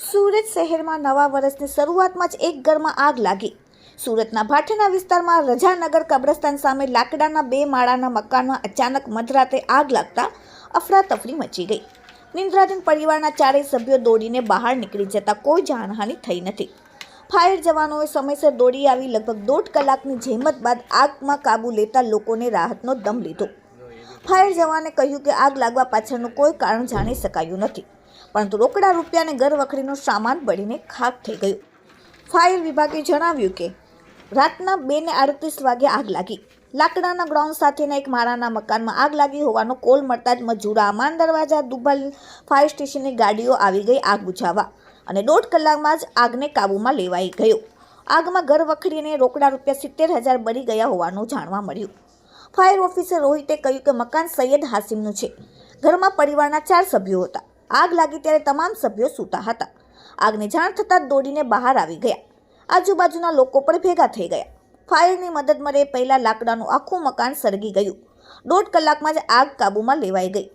સુરત શહેરમાં નવા વર્ષની શરૂઆતમાં જ એક ઘરમાં આગ લાગી. સુરતના ભાઠીના વિસ્તારમાં રજાનગર કબ્રસ્તાન સામે લાકડાના બે માળાના મકાનમાં અચાનક મધરાતે આગ લાગતા અફરાતફરી મચી ગઈ. નિંદ્રાધીન પરિવારના ચારેય સભ્યો દોડીને બહાર નીકળી જતા કોઈ જાનહાનિ થઈ નથી. ફાયર જવાનોએ સમયસર દોડી આવી લગભગ દોઢ કલાકની જહેમત બાદ આગમાં કાબુ લેતા લોકોને રાહતનો દમ લીધો. ફાયર જવાને કહ્યું કે આગ લાગવા પાછળનું કોઈ કારણ જાણી શકાયું નથી. પરંતુ રોકડા રૂપિયાને ઘરવખરીનો સામાન બળીને ખાક થઈ ગયું. ફાયર વિભાગે જણાવ્યું કે, રાતના બે ને આડત્રીસ વાગે આગ લાગી. લાકડાના ગ્રાઉન્ડ સાથેના એક માળાના મકાનમાં આગ લાગી હોવાનો કોલ મળતા જ મજૂરા અમાન દરવાજા, દુબલ, ફાયર સ્ટેશનની ગાડીઓ આવી ગઈ આગ બુઝાવવા અને દોઢ કલાકમાં જ આગને કાબૂમાં લેવાઈ ગયો. આગમાં ઘર વખરીને રોકડા રૂપિયા સિત્તેર હજાર બળી ગયા હોવાનું જાણવા મળ્યું. ફાયર ઓફિસર રોહિતે કહ્યું કે મકાન સૈયદ હાસિમનું છે. ઘરમાં પરિવારના ચાર સભ્યો હતા. આગ લાગી ત્યારે તમામ સભ્યો સૂતા હતા. આગની જાણ થતાં દોડીને બહાર આવી ગયા. આજુબાજુના લોકો પણ ભેગા થઈ ગયા. ફાયરની મદદ મળે પહેલાં લાકડાનું આખું મકાન સળગી ગયું. દોઢ કલાકમાં જ આગ કાબૂમાં લેવાઈ ગઈ.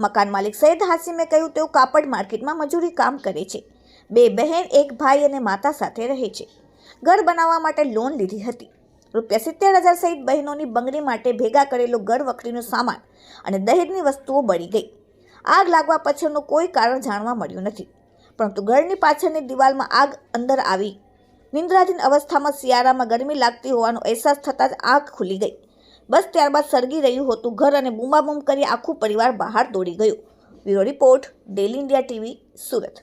મકાન માલિક સૈયદ હાસિમે કહ્યું, તેઓ કાપડ માર્કેટમાં મજૂરી કામ કરે છે. બે બહેન, એક ભાઈ અને માતા સાથે રહે છે. ઘર બનાવવા માટે લોન લીધી હતી. રૂપિયા સિત્તેર હજાર સહિત બહેનોની બંગડી માટે ભેગા કરેલો ઘર વખરીનો સામાન અને દહેજની વસ્તુઓ બળી ગઈ. આગ લાગવા પાછળનું કોઈ કારણ જાણવા મળ્યું નથી. પરંતુ ઘરની પાછળની દિવાલમાં આગ અંદર આવી. નિંદ્રાધીન અવસ્થામાં શિયાળામાં ગરમી લાગતી હોવાનો અહેસાસ થતાં જ આગ ખુલી ગઈ. બસ ત્યારબાદ સળગી રહ્યું હતું ઘર અને બૂમાબૂમ કરી આખું પરિવાર બહાર દોડી ગયું. Bureau report daily India TV, Surat.